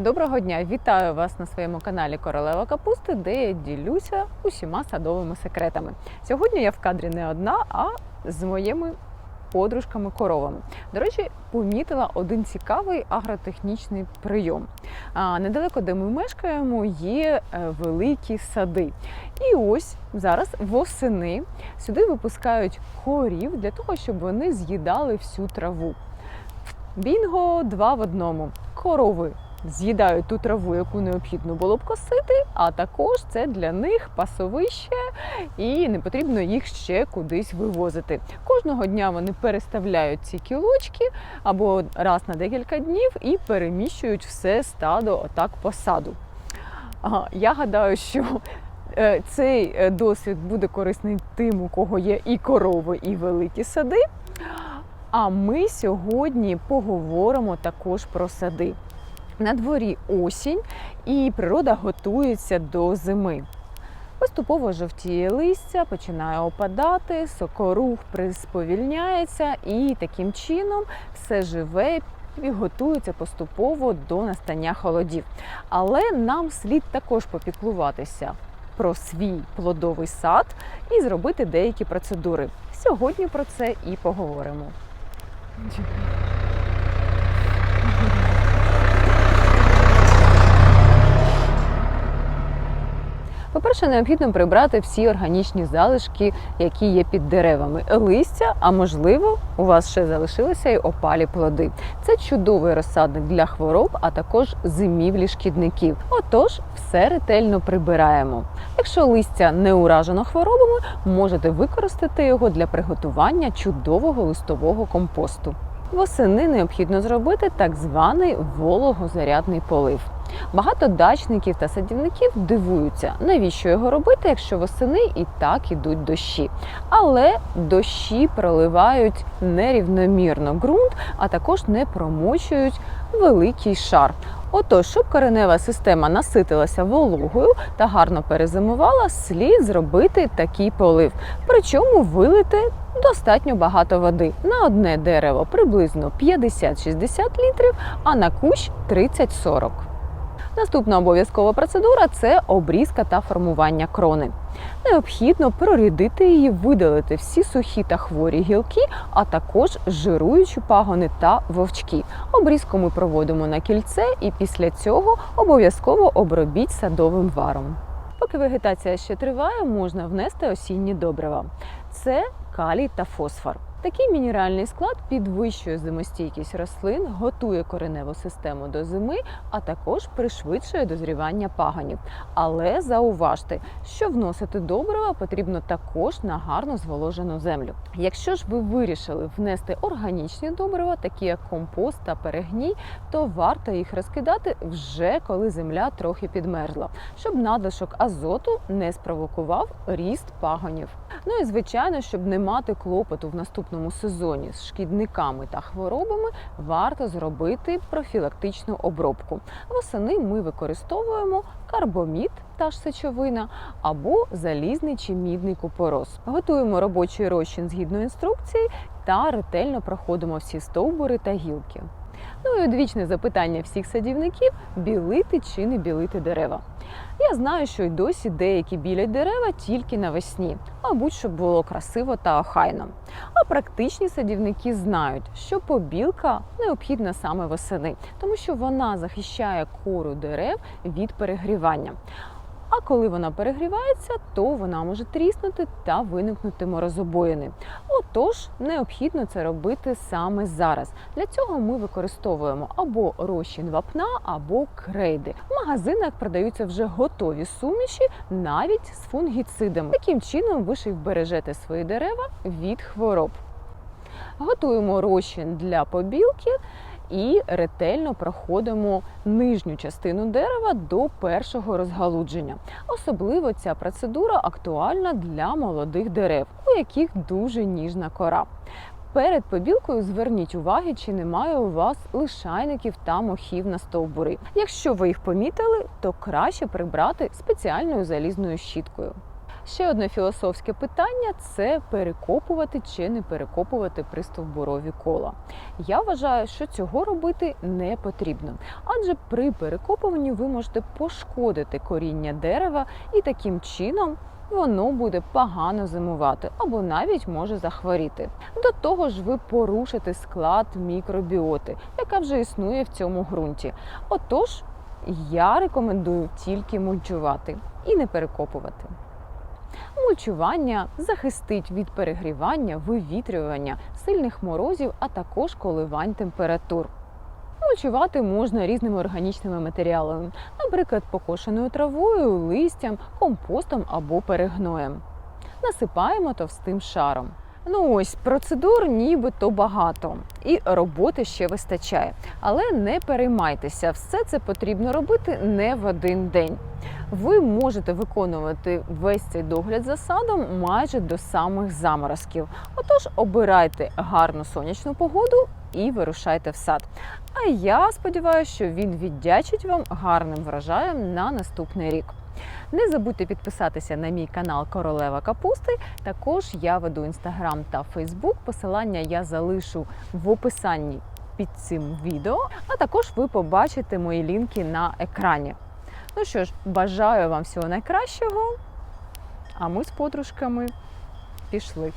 Доброго дня! Вітаю вас на своєму каналі Королева Капусти, де я ділюся усіма садовими секретами. Сьогодні я в кадрі не одна, а з моїми подружками-коровами. До речі, помітила один цікавий агротехнічний прийом. А, недалеко, де ми мешкаємо, є е, великі сади. І ось зараз восени сюди випускають корів для того, щоб вони з'їдали всю траву. Бінго два в одному. Корови з'їдають ту траву, яку необхідно було б косити, а також це для них пасовище, і не потрібно їх ще кудись вивозити. Кожного дня вони переставляють ці кілочки або раз на декілька днів і переміщують все стадо отак по саду. Я гадаю, що е, цей е, досвід буде корисний тим, у кого є і корови, і великі сади. А ми сьогодні поговоримо також про сади. На дворі осінь, і природа готується до зими. Поступово жовтіє листя, починає опадати, сокорух сповільняється, і таким чином все живе і готується поступово до настання холодів. Але нам слід також попіклуватися про свій плодовий сад і зробити деякі процедури. Сьогодні про це і поговоримо. По-перше, необхідно прибрати всі органічні залишки, які є під деревами, листя, а можливо, у вас ще залишилися й опалі плоди. Це чудовий розсадник для хвороб, а також зимівлі шкідників. Отож, все ретельно прибираємо. Якщо листя не уражено хворобами, можете використати його для приготування чудового листового компосту. Восени необхідно зробити так званий вологозарядний полив. Багато дачників та садівників дивуються, навіщо його робити, якщо восени і так ідуть дощі. Але дощі проливають нерівномірно ґрунт, а також не промочують великий шар. Отож, щоб коренева система наситилася вологою та гарно перезимувала, слід зробити такий полив. Причому вилити достатньо багато води. На одне дерево приблизно 50-60 літрів, а на кущ 30-40. Наступна обов'язкова процедура це обрізка та формування крони. Необхідно прорідити її, видалити всі сухі та хворі гілки, а також жируючі пагони та вовчки. Обрізку ми проводимо на кільце і після цього обов'язково обробіть садовим варом. Поки вегетація ще триває, можна внести осінні добрива. Це калій та фосфор. Такий мінеральний склад підвищує зимостійкість рослин, готує кореневу систему до зими, а також пришвидшує дозрівання паганів. Але зауважте, що вносити добрива потрібно також на гарно зволожену землю. Якщо ж ви вирішили внести органічні добрива, такі як компост та перегній, то варто їх розкидати вже коли земля трохи підмерзла, щоб надлишок азоту не спровокував ріст пагонів. Ну і звичайно, щоб не мати клопоту в наступному сезоні з шкідниками та хворобами, варто зробити профілактичну обробку. Восени ми використовуємо карбомід, та ж сечовина, або залізний чи мідний купорос. Готуємо робочий розчин згідно інструкції та ретельно проходимо всі стовбури та гілки. Ну і одвічне запитання всіх садівників: білити чи не білити дерева. Я знаю, що й досі деякі білять дерева тільки навесні, мабуть, щоб було красиво та охайно. А практичні садівники знають, що побілка необхідна саме восени, тому що вона захищає кору дерев від перегрівання. А коли вона перегрівається, то вона може тріснути та виникнути морозобоїни. Отож, необхідно це робити саме зараз. Для цього ми використовуємо або розчин вапна, або крейди. В магазинах продаються вже готові суміші, навіть з фунгіцидами. Таким чином ви ж і вбережете свої дерева від хвороб. Готуємо розчин для побілки і ретельно проходимо нижню частину дерева до першого розгалудження. Особливо ця процедура актуальна для молодих дерев, у яких дуже ніжна кора. Перед побілкою зверніть уваги, чи немає у вас лишайників та мохів на стовбури. Якщо ви їх помітили, то краще прибрати спеціальною залізною щіткою. Ще одне філософське питання це перекопувати чи не перекопувати пристовбурові кола. Я вважаю, що цього робити не потрібно, адже при перекопуванні ви можете пошкодити коріння дерева і таким чином. Воно буде погано зимувати або навіть може захворіти. До того ж, ви порушите склад мікробіоти, яка вже існує в цьому ґрунті. Отож, я рекомендую тільки мульчувати і не перекопувати. Мульчування захистить від перегрівання, вивітрювання, сильних морозів, а також коливань температур. Мульчувати можна різними органічними матеріалами, наприклад, покошеною травою, листям, компостом або перегноєм. Насипаємо товстим шаром. Ну ось процедур нібито багато, і роботи ще вистачає. Але не переймайтеся, все це потрібно робити не в один день. Ви можете виконувати весь цей догляд за садом майже до самих заморозків. Отож, обирайте гарну сонячну погоду і вирушайте в сад. А я сподіваюся, що він віддячить вам гарним врожаєм на наступний рік. Не забудьте підписатися на мій канал Королева Капусти. Також я веду інстаграм та фейсбук. Посилання я залишу в описанні під цим відео, а також ви побачите мої лінки на екрані. Ну що ж, бажаю вам всього найкращого. А ми з подружками пішли.